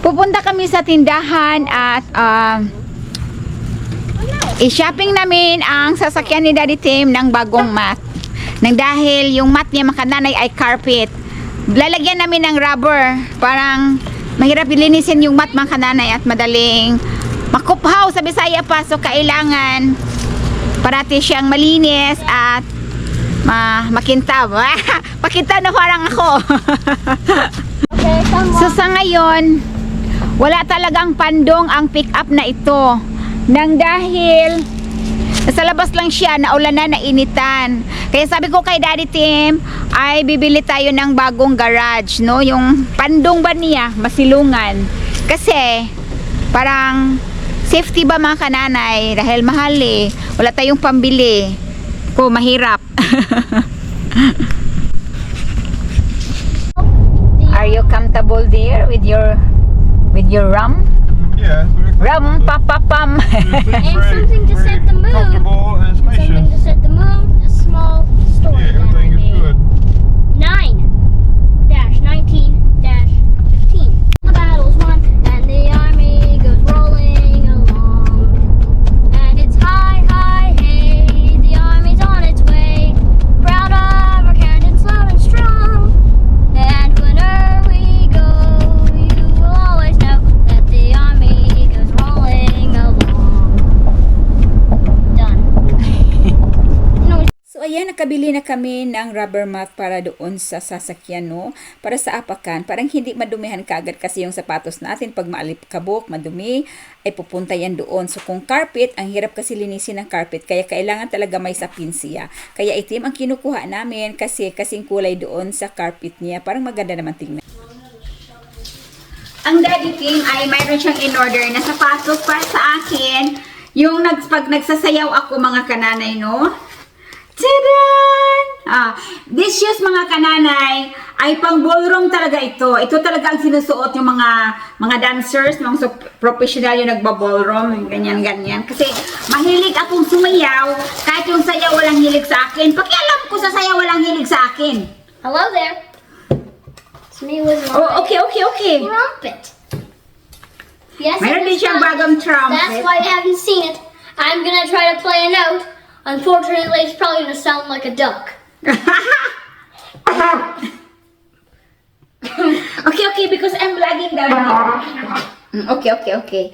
Pupunta kami sa tindahan at um, i-shopping namin ang sasakyan ni Daddy Tim ng bagong mat. Nang dahil yung mat niya makananay ay carpet. Lalagyan namin ng rubber. Parang mahirap ilinisin yung mat mga kananay at madaling makuphaw sa Bisaya pa. So kailangan parati siyang malinis at ma makintab. Makintab na parang ako. So sa ngayon, wala talagang pandong ang pick-up na ito. Nang dahil sa labas lang siya, naulan na, nainitan. Kaya sabi ko kay Daddy Tim, ay bibili tayo ng bagong garage, no? Yung pandong ba niya, masilungan. Kasi, parang safety ba mga kananay? Dahil mahal eh. Wala tayong pambili. Ko, mahirap. comfortable there with your with your rum? Yeah, it's very Rum pa pa pam. And something to set the mood. Comfortable and Something to set the nakabili na kami ng rubber mat para doon sa sasakyan, no? Para sa apakan, parang hindi madumihan kagad kasi yung sapatos natin pag maalipkabok, madumi, ay pupunta yan doon. So kung carpet, ang hirap kasi linisin ng carpet, kaya kailangan talaga may sapin siya. Kaya itim ang kinukuha namin kasi kasing kulay doon sa carpet niya. Parang maganda naman tingnan. Ang daddy team ay mayroon siyang in-order na sapatos para sa akin. Yung nag, pag nagsasayaw ako mga kananay, no? This shoes mga kananay ay pang ballroom talaga ito. Ito talaga ang sinusuot yung mga mga dancers, mga so, professional yung nagba-ballroom, ganyan ganyan. Kasi mahilig akong sumayaw, kahit yung sayaw walang hilig sa akin. Pakialam ko sa sayaw walang hilig sa akin. hello there. It's me with my Oh, okay, okay, okay. trumpet. Yes, Mayroon din siyang bagong trumpet. That's why you haven't seen it. I'm gonna try to play a note. Unfortunately, it's probably gonna sound like a duck. Okay, okay, because I'm vlogging daw now. Mm, Okay, okay, okay.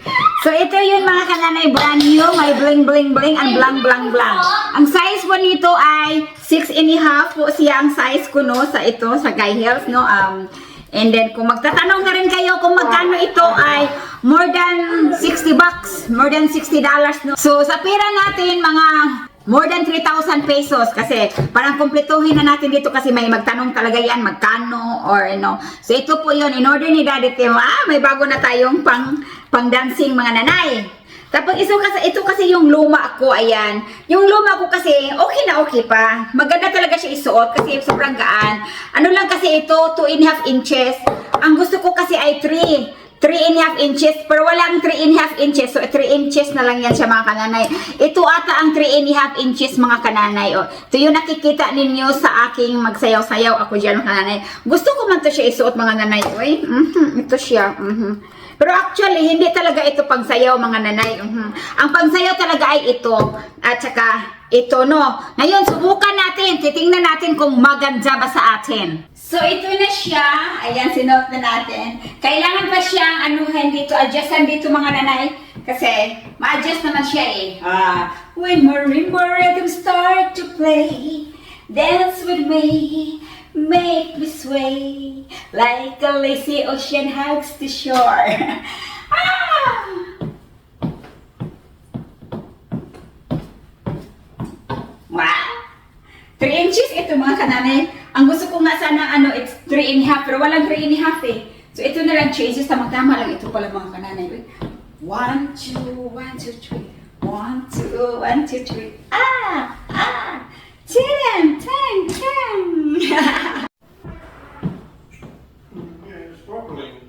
So, ito yun mga kananay, brand new. May bling, bling, bling, and blang, blang, blang. Ang size po nito ay 6 and a half po siya ang size ko, no, sa ito, sa Guy Health, no. Um, and then, kung magtatanong na rin kayo kung magkano ito ay more than 60 bucks, more than 60 dollars, no. So, sa pera natin, mga More than 3,000 pesos kasi parang kumpletuhin na natin dito kasi may magtanong talaga yan magkano or ano. So ito po yun, in order ni Daddy Tim, ah, may bago na tayong pang, pang dancing mga nanay. Tapos ito kasi, ito kasi yung luma ko, ayan. Yung luma ko kasi, okay na okay pa. Maganda talaga siya isuot kasi sobrang gaan. Ano lang kasi ito, 2 and a half inches. Ang gusto ko kasi ay 3. 3 and a half inches, pero walang 3 and a half inches. So, 3 inches na lang yan siya mga kananay. Ito ata ang 3 and a half inches mga kananay. O, ito yung nakikita ninyo sa aking magsayaw-sayaw ako dyan mga kananay. Gusto ko man to siya isuot mga nanay. Uy, mhm, ito siya. mhm. Pero actually, hindi talaga ito pangsayaw mga nanay. mhm. Ang pangsayaw talaga ay ito. At saka, ito no. Ngayon, subukan natin. Titingnan natin kung maganda ba sa atin. So, ito na siya. Ayan, sinuot na natin. Kailangan pa siyang anuhin dito, adjustan dito mga nanay. Kasi, ma-adjust naman siya eh. Ah, when marimba rhythm start to play, dance with me, make me sway, like a lazy ocean hugs the shore. ah! Wow! 3 inches ito mga kananay. Ang gusto ko nga sana ano, it's 3 and a half, pero walang 3 and a half eh. So ito na lang changes, tama-tama lang ito pala mga kananay. Wait. 1, 2, 1, 2, 3. 1, 2, 1, 2, 3. Ah! Ah! 10, 10, 10! Yeah, it's sparkling.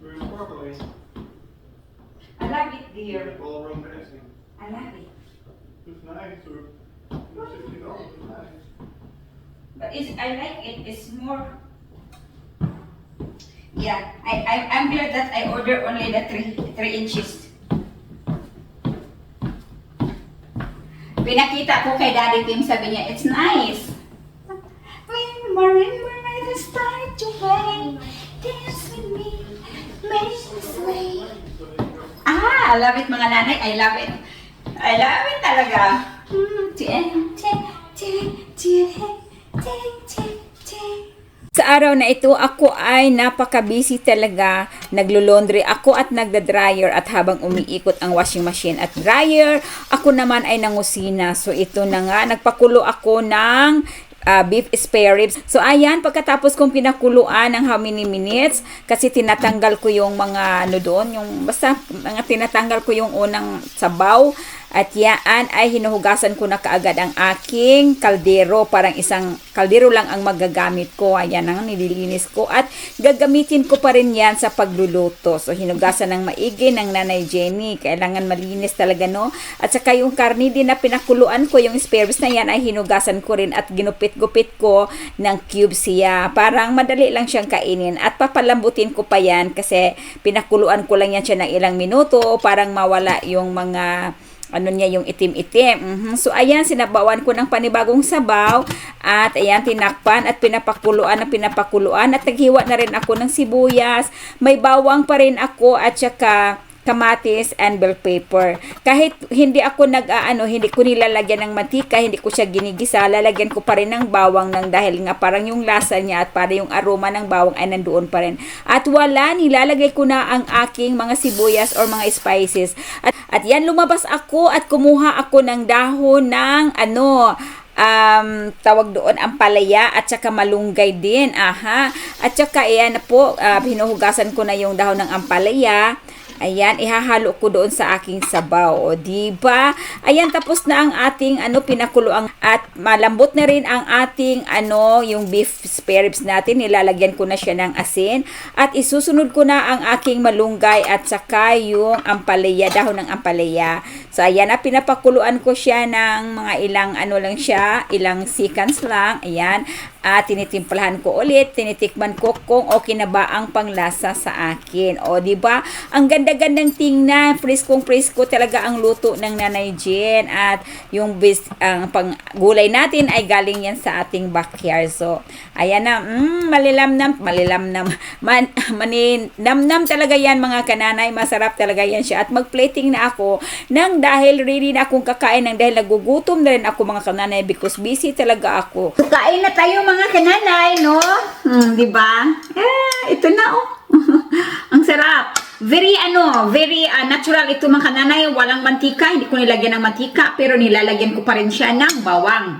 Very sparkling. I love it, dear. Ballroom dancing. I love it. It's nice. Or sixty dollars is nice. It's, I like it. It's more Yeah, I, I, I'm glad that I ordered only the 3, 3 inches. Pinakita ko kay Daddy Tim, sabi niya, it's nice. When marimba start to play, dance with me, make me sway. Ah, I love it mga nanay, I love it. I love it talaga. Mm, ting, ting, ting. Sa araw na ito, ako ay napaka-busy talaga. Naglo-laundry ako at nagda-dryer at habang umiikot ang washing machine at dryer, ako naman ay nangusina. So ito na nga, nagpakulo ako ng ah, beef spare ribs. So ayan, pagkatapos kong pinakuluan ng how many minutes, kasi tinatanggal ko yung mga ano doon, yung basta mga tinatanggal ko yung unang sabaw. At yaan ay hinuhugasan ko na kaagad ang aking kaldero. Parang isang kaldero lang ang magagamit ko. Ayan ang nililinis ko. At gagamitin ko pa rin yan sa pagluluto. So hinugasan ng maigi ng nanay Jenny. Kailangan malinis talaga no. At saka yung karni din na pinakuluan ko, yung spare ribs na yan ay hinugasan ko rin at ginupit-gupit ko ng cubes siya. Parang madali lang siyang kainin. At papalambutin ko pa yan kasi pinakuluan ko lang yan siya ng ilang minuto. Parang mawala yung mga ano niya yung itim-itim. Mhm. So ayan, sinabawan ko ng panibagong sabaw at ayan, tinakpan at pinapakuluan na pinapakuluan at naghiwa na rin ako ng sibuyas. May bawang pa rin ako at saka kamatis and bell pepper. Kahit hindi ako nag-aano, hindi ko nilalagyan ng mantika, hindi ko siya ginigisa, lalagyan ko pa rin ng bawang ng dahil nga parang yung lasa niya at para yung aroma ng bawang ay nandoon pa rin. At wala, nilalagay ko na ang aking mga sibuyas or mga spices. At, at yan, lumabas ako at kumuha ako ng dahon ng ano, um, tawag doon ang palaya at saka malunggay din. Aha. At saka ayan na po, ah, hinuhugasan ko na yung dahon ng ampalaya. Ayan, ihahalo ko doon sa aking sabaw. O, diba? Ayan, tapos na ang ating ano, pinakuluang at malambot na rin ang ating ano, yung beef spare ribs natin. Nilalagyan ko na siya ng asin. At isusunod ko na ang aking malunggay at saka yung ampalaya, dahon ng ampalaya. So, ayan na, pinapakuluan ko siya ng mga ilang ano lang siya, ilang seconds lang. Ayan. At tinitimplahan ko ulit, tinitikman ko kung okay na ba ang panglasa sa akin. O, di ba? Ang ganda-gandang tingnan, preskong presko talaga ang luto ng Nanay Jen. At yung bis, ang pang gulay natin ay galing yan sa ating backyard. So, ayan na, mm, malilamnam, malilamnam, man, maninamnam talaga yan mga kananay. Masarap talaga yan siya. At mag-plating na ako nang dahil ready na akong kakain nang dahil nagugutom na rin ako mga kananay because busy talaga ako. Kain na tayo mga kananay, no? Hmm, di ba? Eh, ito na oh. Ang sarap. Very ano, very ah, natural ito mga kananay. Walang mantika. Hindi ko nilagyan ng mantika pero nilalagyan ko pa rin siya ng bawang.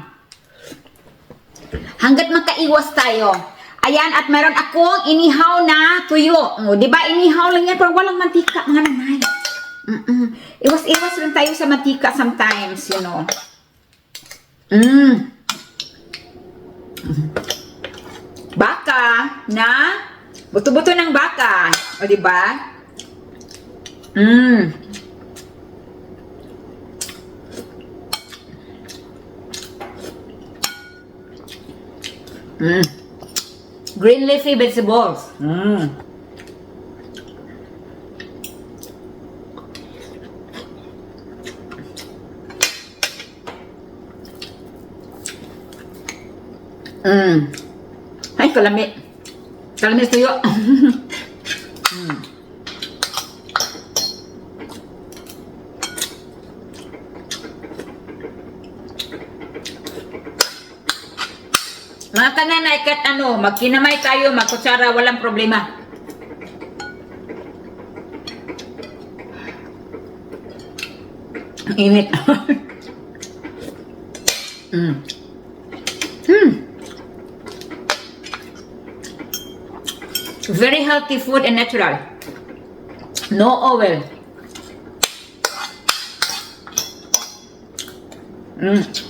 Hanggat makaiwas tayo. Ayan, at meron akong inihaw na tuyo. O, di ba? Inihaw lang yan pero walang mantika, mga nanay. Mm-mm. Iwas-iwas lang tayo sa mantika sometimes, you know. Mm. Baka na buto-buto ng baka. O, di ba? Mm. Mm. Green leafy vegetables. Mm. Mm. Ay, kalami. Kalami tuyo. mm. Mga kananay, kat ano, magkinamay tayo, magkutsara, walang problema. Ang Init. mm. Hmm. Very healthy food and natural. No oil. Mm.